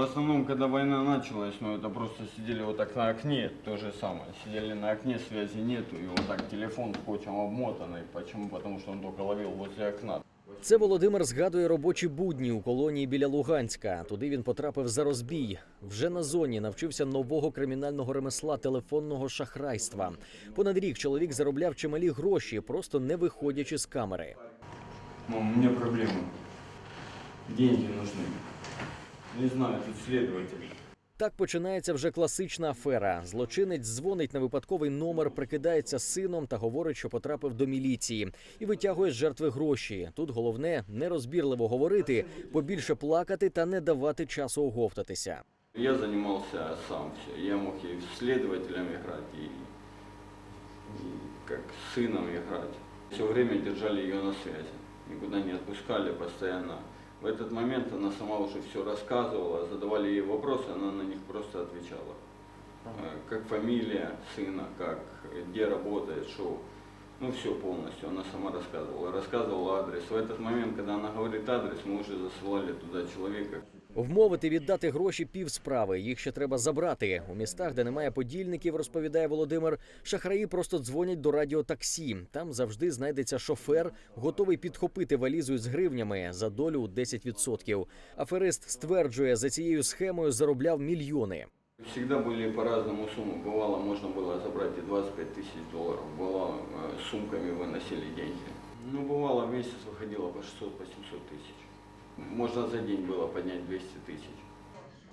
основном, когда война началась, ну это просто сидели вот так на окне, то же самое. Сидели на окне, связи нету, и вот так телефон скотчем обмотанный. Почему? Потому что он только ловил возле окна. Це Володимир згадує робочі будні у колонії біля Луганська. Туди він потрапив за розбій. Вже на зоні навчився нового кримінального ремесла телефонного шахрайства. Понад рік чоловік заробляв чималі гроші, просто не виходячи з камери. Мам, у меня проблемы. Деньги нужны. Не знаю, тут следователь. Так починається вже класична афера. Злочинець дзвонить на випадковий номер, прикидається сином та говорить, що потрапив до міліції, і витягує з жертви гроші. Тут головне нерозбірливо говорити, побільше плакати та не давати часу оговтатися. Я занимался сам. Я мог и следователем играть, и, и как сыном играть. Все время держали ее на связи. Никуда не отпускали постоянно. В этот момент она сама уже все рассказывала, задавали ей вопросы, она на них просто отвечала. Э, Как фамилия сына, как э, где работает, что. Ну все полностью, она сама рассказывала. Рассказывала адрес. В этот момент, когда она говорит адрес, мы уже засылали туда человека. Вмовити віддати гроші півсправи. Їх ще треба забрати. У містах, де немає подільників, розповідає Володимир. Шахраї просто дзвонять до радіотаксі. Там завжди знайдеться шофер, готовий підхопити валізу з гривнями за долю у 10%. Аферист стверджує, за цією схемою заробляв мільйони. Всегда были по-разному суммы. Бывало, можно было забрать и 25 тысяч долларов. Бывало, э, сумками выносили деньги. Ну, бывало, в месяц выходило по 600, по 700 тысяч. Можно за день было поднять 200 тысяч.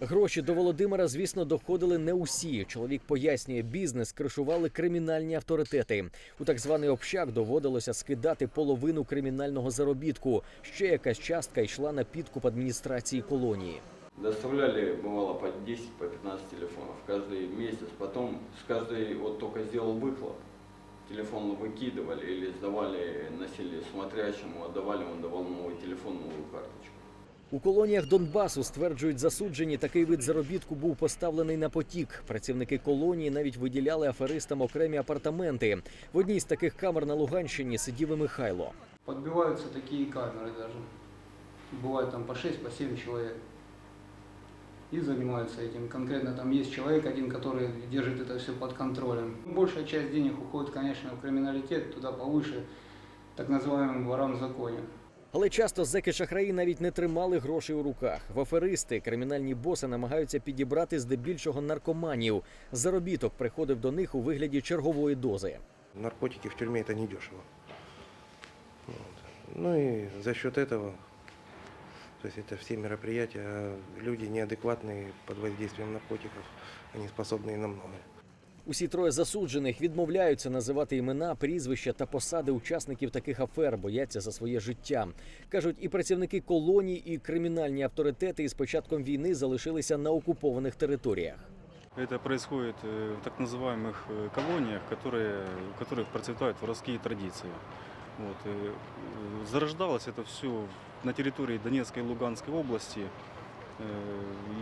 Гроші до Володимира, звісно, доходили не усі. Чоловік пояснює, бізнес кришували кримінальні авторитети. У так званий общак доводилося скидати половину кримінального заробітку. Ще якась частка йшла на підкуп адміністрації колонії. Доставляли, бывало, по 10, по 15 телефонов каждый месяц. Потом с каждой, вот только сделал выхлоп, телефон выкидывали или сдавали, носили смотрящему, отдавали, он давал новый телефон, новую карточку. У колоніях Донбасу стверджують засуджені, такий вид заробітку був поставлений на потік. Працівники колонії навіть виділяли аферистам окремі апартаменти. В одній з таких камер на Луганщині сидів і Михайло. Подбиваются такие камеры даже. Бывает там по 6, по 7 человек. И занимаются этим. Конкретно там есть человек один, который держит это все под контролем. Большая часть денег уходит, конечно, в криминалитет, туда повыше, так называемым ворам в законе. Але часто зеки шахраї навіть не тримали грошей у руках. В аферисти кримінальні боси намагаються підібрати здебільшого наркоманів. Заробіток приходив до них у вигляді чергової дози. Наркотики в тюрьме это недешево. Вот. Ну и за счет этого, то есть это все мероприятия, а люди неадекватные под воздействием наркотиков, они способны и на многое. Усі троє засуджених відмовляються називати імена, прізвища та посади учасників таких афер, бояться за своє життя. кажуть, і працівники колоній, і кримінальні авторитети із початком війни залишилися на окупованих територіях. Это происходит э, в так называемых э, колониях, которые, в которых процветают воровские традиции. Вот. и, э, Зарождалось это все на территории Донецкой и Луганской области э,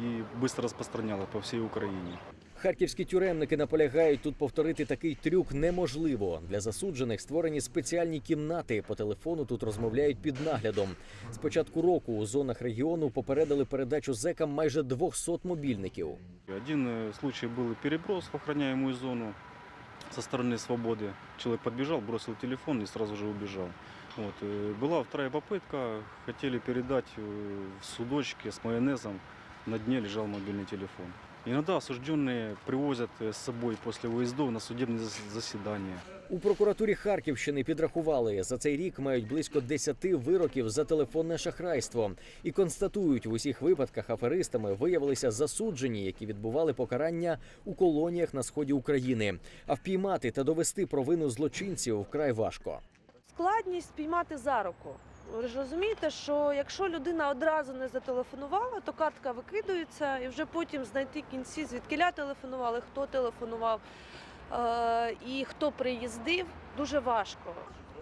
и быстро распространялось по всей Украине. Харківські тюремники наполягають тут повторити такий трюк неможливо. Для засуджених створені спеціальні кімнати. По телефону тут розмовляють під наглядом. З початку року у зонах регіону попередили передачу зекам майже 200 мобільників. Один э, случай был переброс в охраняемую зону со стороны свободы. Человек подбежал, бросил телефон и сразу же убежал. Вот. э, Была вторая попытка, хотели передать э, в судочке с майонезом, на дне лежал мобильный телефон. Иногда осужденные привозят э, с собой после выездов на судебные зас- заседания. У прокуратурі Харківщини підрахували за цей рік мають близько 10 вироків за телефонне шахрайство і констатують в усіх випадках аферистами виявилися засуджені, які відбували покарання у колоніях на сході України. А впіймати та довести провину злочинців вкрай важко. складність спіймати за руку. Ви ж розумієте, що якщо людина одразу не зателефонувала, то картка викидується, і вже потім знайти кінці, звідкиля телефонували, хто телефонував е- і хто приїздив, дуже важко.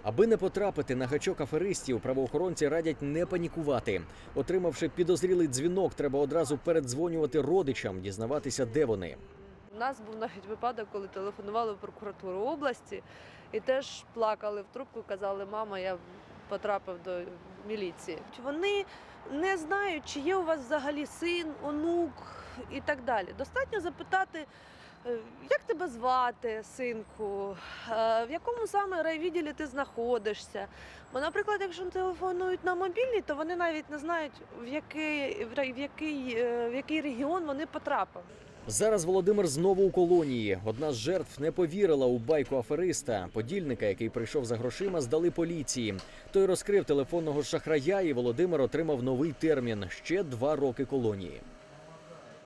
Аби не потрапити на гачок аферистів, правоохоронці радять не панікувати. Отримавши підозрілий дзвінок, треба одразу передзвонювати родичам, дізнаватися, де вони. У нас був навіть випадок, коли телефонували в прокуратуру області і теж плакали в трубку, казали, мама, я потрапив до міліції. Вони не знають, чи є у вас взагалі син, онук і так далі. Достатньо запитати, е, як тебе звати, синку, е, в якому саме райвідділі ти знаходишся. Бо, наприклад, якщо телефонують на мобільний, то вони навіть не знають, в який, в який, е, в який регіон вони потрапили. Зараз Володимир знову у колонії. Одна з жертв не повірила у байку афериста. Подільника, який прийшов за грошима, здали поліції. Той розкрив телефонного шахрая, і Володимир отримав новий термін ще два роки колонії.